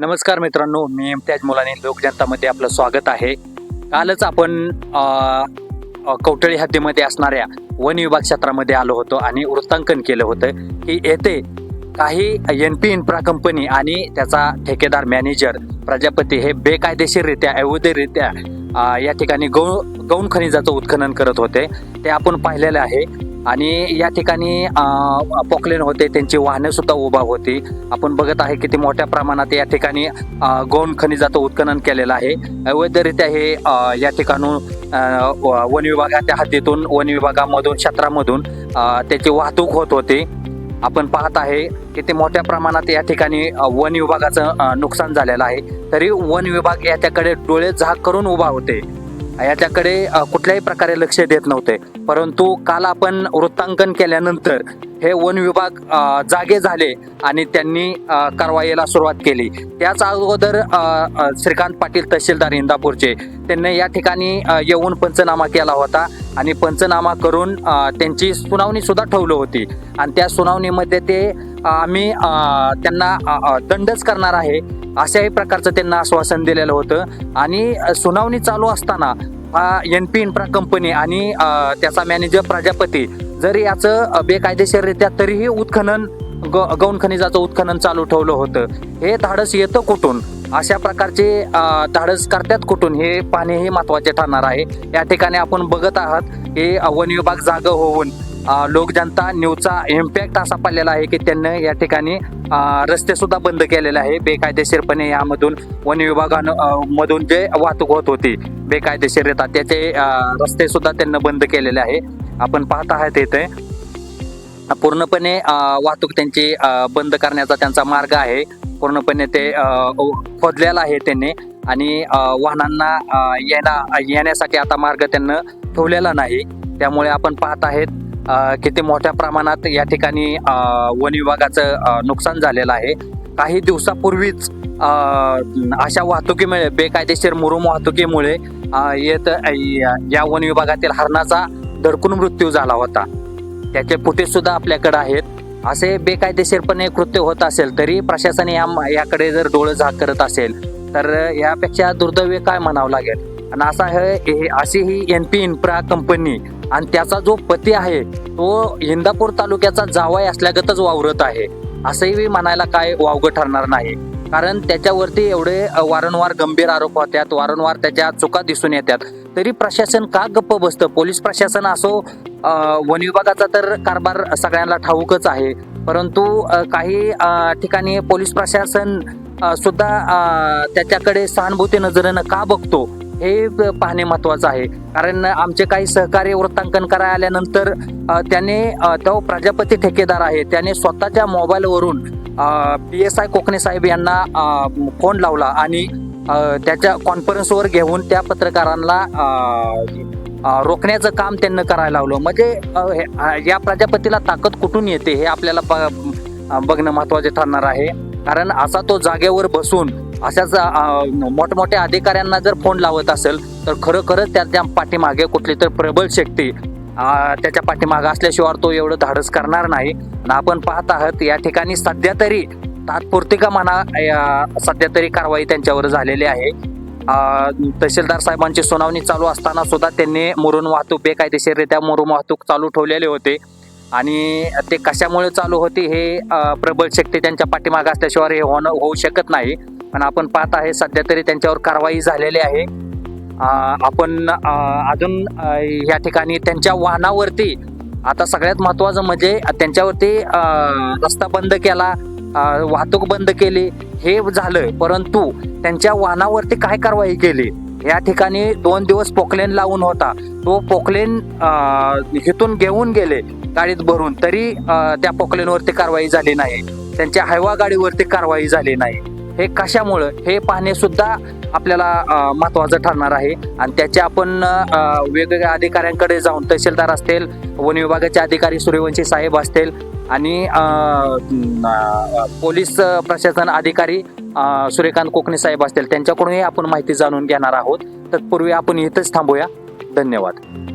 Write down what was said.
नमस्कार मित्रांनो मी इम्तियाज मुलाने लोकजनतामध्ये आपलं स्वागत आहे. कालच आपण कवटळी हद्दीमध्ये असणाऱ्या वन विभाग क्षेत्रामध्ये आलो होतो आणि वृत्तांकन केलं होतं की येथे काही एन पी इन्फ्रा कंपनी आणि त्याचा ठेकेदार मॅनेजर प्रजापती हे बेकायदेशीररित्या अवैधरित्या या ठिकाणी गौ गौण खनिजाचं उत्खनन करत होते. ते आपण पाहिलेलं आहे. आणि या ठिकाणी पॉकलेन होते त्यांची वाहनं सुद्धा उभा होती. आपण बघत आहे किती मोठ्या प्रमाणात या ठिकाणी गौण खनिजाचं उत्खनन केलेलं आहे. अवैधरित्या हे या ठिकाणून व- वन विभागाच्या हद्दीतून वन विभागामधून क्षेत्रामधून त्याची वाहतूक होत होती. आपण पाहत आहे की ते मोठ्या प्रमाणात या ठिकाणी वन विभागाचं नुकसान झालेलं आहे. तरी वन विभाग याच्याकडे डोळे झाक करून उभा होते. याच्याकडे कुठल्याही प्रकारे लक्ष देत नव्हते. परंतु काल आपण वृत्तांकन केल्यानंतर हे वन विभाग जागे झाले आणि त्यांनी कारवाईला सुरुवात केली. त्याच अगोदर श्रीकांत पाटील तहसीलदार इंदापूरचे त्यांनी या ठिकाणी येऊन पंचनामा केला होता आणि पंचनामा करून त्यांची सुनावणी सुद्धा ठेवली होती. आणि त्या सुनावणीमध्ये ते आम्ही त्यांना दंडच करणार आहे. अशाही प्रकारचं त्यांना आश्वासन दिलेलं होतं. आणि सुनावणी चालू असताना हा एन पी इन्फ्रा कंपनी आणि त्याचा मॅनेजर प्रजापती जर याचं बेकायदेशीररित्या तरीही उत्खनन ग गौण खनिजाचं उत्खनन चालू ठेवलं होतं. हे धाडस येतं कुठून? अशा प्रकारचे धाडस करतात कुठून? हे पाहणेही महत्त्वाचे ठरणार आहे. या ठिकाणी आपण बघत आहात हे वन विभाग जाग होऊन लोकजनता न्यूजचा इम्पॅक्ट असा पडलेला आहे की त्यांनी या ठिकाणी रस्ते सुद्धा बंद केलेले आहे. बेकायदेशीरपणे यामधून वन विभागानं मधून जे वाहतूक होत होती बेकायदेशीररित्या त्याचे रस्ते सुद्धा त्यांना बंद केलेले आहे. आपण पाहत आहात इथे. पूर्णपणे वाहतूक त्यांची बंद करण्याचा त्यांचा मार्ग आहे. पूर्णपणे ते खोदलेला आहे त्यांनी. आणि वाहनांना अ, येण्या येण्यासाठी आता मार्ग त्यांना ठेवलेला नाही. त्यामुळे आपण पाहत आहेत किती मोठ्या प्रमाणात या ठिकाणी वन विभागाचं नुकसान झालेलं आहे. काही दिवसापूर्वीच अशा वाहतुकीमुळे बेकायदेशीर मुरुम वाहतुकीमुळे येत या- वन विभागातील हरणाचा धडकून मृत्यू झाला होता. त्याचे फुटेज सुद्धा आपल्याकडे आहेत. असे बेकायदेशीरपणे कृत्य होत असेल तरी प्रशासन या याकडे जर डोळं झाक करत असेल तर यापेक्षा दुर्दैव काय म्हणावं लागेल? आणि असा हे हे- अशी ही एन पी इन्फ्रा कंपनी आणि त्याचा जो पती आहे तो इंदापूर तालुक्याचा जावाई असल्यागतच वावरत आहे. असंही म्हणायला काय वावगं ठरणार नाही. कारण त्याच्यावरती एवढे वारंवार गंभीर आरोप होत्यात वारंवार त्याच्या चुका दिसून येतात तरी प्रशासन का गप्प बसतं? पोलीस प्रशासन असो वन विभागाचा तर कारभार सगळ्यांना ठाऊकच आहे. परंतु काही ठिकाणी पोलीस प्रशासन सुद्धा त्याच्याकडे सहानुभूती नजरेनं का बघतो? हे पाहणे महत्वाचं आहे. कारण आमचे काही सहकारी वृत्तांकन करायला आल्यानंतर त्याने तो प्रजापती ठेकेदार आहे. त्याने स्वतःच्या मोबाईलवरून पी एस आय कोकणे साहेब यांना फोन लावला आणि त्याच्या कॉन्फरन्सवर घेऊन त्या पत्रकारांना रोखण्याचं काम त्यांना करायला लावलं. म्हणजे हे- या प्रजापतीला ताकद कुठून येते हे आपल्याला प- बघणं महत्त्वाचे ठरणार आहे. कारण असा तो जागेवर बसून अशाच मोठमोठ्या अधिकाऱ्यांना जर फोन लावत असेल तर खरोखरच त्याच्या पाठीमागे कुठली तर प्रबळ शक्ती त्याच्या पाठीमागे असल्याशिवाय तो एवढं धाडस करणार नाही. आपण पाहत आहात या ठिकाणी सध्या तरी तात्पुरती का म्हणा सध्या तरी कारवाई त्यांच्यावर झालेली आहे. तहसीलदार साहेबांची सुनावणी चालू असताना सुद्धा त्यांनी मुरुम वाहतूक बेकायदेशीररित्या मुरुम वाहतूक चालू ठेवलेले होते. आणि ते कशामुळे चालू होते हे प्रबळ शक्ती त्यांच्या पाठीमागे असल्याशिवाय हे होणं होऊ शकत नाही. पण आपण पाहत आहे सध्या तरी त्यांच्यावर कारवाई झालेली आहे. आपण अजून या ठिकाणी त्यांच्या वाहनावरती आता सगळ्यात महत्वाचं म्हणजे त्यांच्यावरती रस्ता बंद केला वाहतूक बंद केली हे झालं परंतु त्यांच्या वाहनावरती काय कारवाई केली? या ठिकाणी दोन दिवस पोकलेन लावून होता. तो पोकलेन हिथून घेऊन गेले गाडीत भरून. तरी त्या पोकलेनवरती कारवाई झाली नाही. त्यांच्या हायवा गाडीवरती कारवाई झाली नाही. हे कशामुळं? हे पाहणे सुद्धा आपल्याला महत्वाचं ठरणार आहे. आणि त्याचे आपण वेगवेगळ्या अधिकाऱ्यांकडे जाऊन तहसीलदार असतील वन विभागाचे अधिकारी सूर्यवंशी साहेब असतील आणि पोलीस प्रशासन अधिकारी सूर्यकांत कोकणे साहेब असतील त्यांच्याकडूनही आपण माहिती जाणून घेणार आहोत. तत्पूर्वी आपण इथंच थांबूया. धन्यवाद.